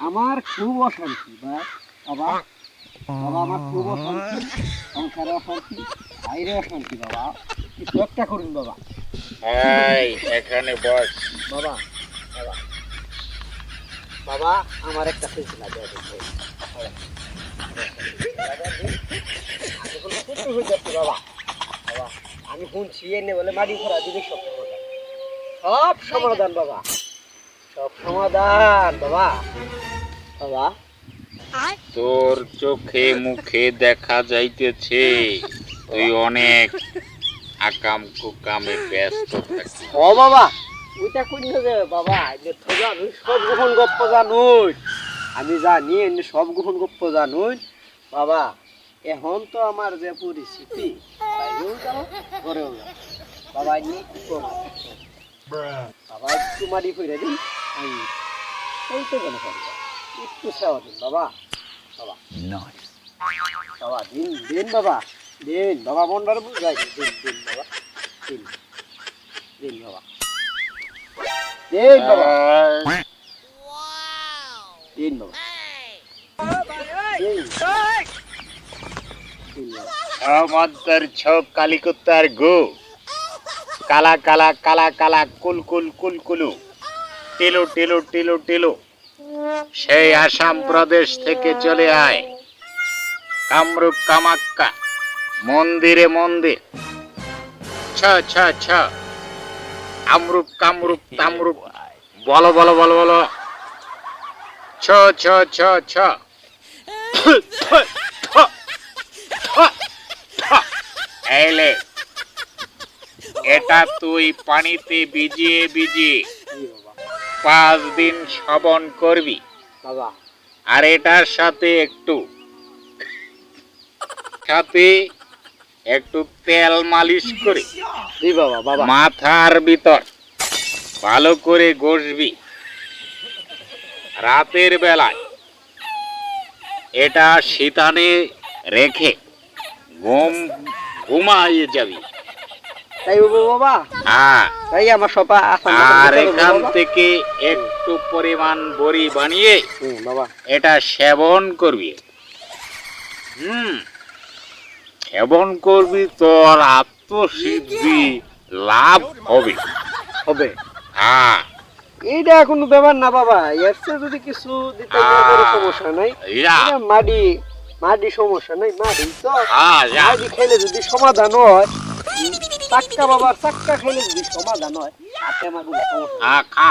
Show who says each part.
Speaker 1: আমার খুব অশান্তি বাবা। বাবা, আমার খুব অশান্তি, সংসারে অশান্তি, বাইরে অশান্তি, বাবা। কিছু একটা করুন, বাবা।
Speaker 2: এই এখানে বস।
Speaker 1: বাবা বাবা। বাবা আমার একটা সিলসিলা দেওয়া দেখবে বাবা বাবা আমি শুনছি এনে বলে মাটি খরা দিবে সব সমাধান। সব সমাধান বাবা। সব সমাধান বাবা। বাবা।
Speaker 2: তোর চোখে মুখে দেখা যাইতেছে। তুই অনেক আকাম কুকামে ব্যস্ত থাকিস
Speaker 1: ও বাবা ওইটা কই না যে বাবা যে তো জানুই সব গোপন গপ্প জানুই। আমি জানি এমনি সব গোপন গপ্প জানুই। বাবা এখন তো আমার যে পরিস্থিতি বাইরেও যাও ঘরেও যাও। বাবা করব? বাবা একটু মারি ফিরে দিন আমি এই তো কেন একটু সেবা দিন বাবা। বাবা। বাবা দিন দিন বাবা। দিন, বাবা মনটার বুঝাই দিন
Speaker 2: ছক কালিকুত্তার গো। কালা কালা কালা কালা, কুল কুল কুল, কুলু। টিলু টিলু টিলু টিলু। সেই আসাম প্রদেশ থেকে চলে আয়। কামরূপ, কামাক্কা। মন্দিরে মন্দির। ছ ছ ছ। আমরূপ কামরূপ তামরূপ। বলো বলো বলো বলো। ছ ছ ছ ছ। এলে এটা তুই পানিতে ভিজিয়ে ভিজিয়ে পাঁচ দিন শবন করবি।
Speaker 1: বাবা।
Speaker 2: আর এটার সাথে একটু সাথে একটু তেল মালিশ করে।
Speaker 1: জি বাবা বাবা।
Speaker 2: মাথার ভিতর। ভালো করে ঘষবি। রাতের বেলায়। এটা শীতানে রেখে ঘুম ঘুমাই যাবি।
Speaker 1: তাই বাবা
Speaker 2: হ্যাঁ।
Speaker 1: তাই আমার সপা
Speaker 2: আর এখান থেকে একটু পরিমাণ বড়ি বানিয়ে
Speaker 1: বাবা।
Speaker 2: এটা সেবন করবি। হুম। সেবন করবি তোর আত্মসিদ্ধি লাভ হবে।
Speaker 1: হবে?
Speaker 2: হ্যাঁ।
Speaker 1: এইটা কোনো ব্যাপার না বাবা এর যদি কিছু দিতে সমস্যা নাই। মাটি মাটি সমস্যা নাই মাটি তো।
Speaker 2: হ্যাঁ
Speaker 1: মাটি খেলে যদি সমাধান হয় চাক্কা বাবার চাক্কা খেলে যদি সমাধান হয় আমার কোনো সমস্যা
Speaker 2: হ্যাঁ খা।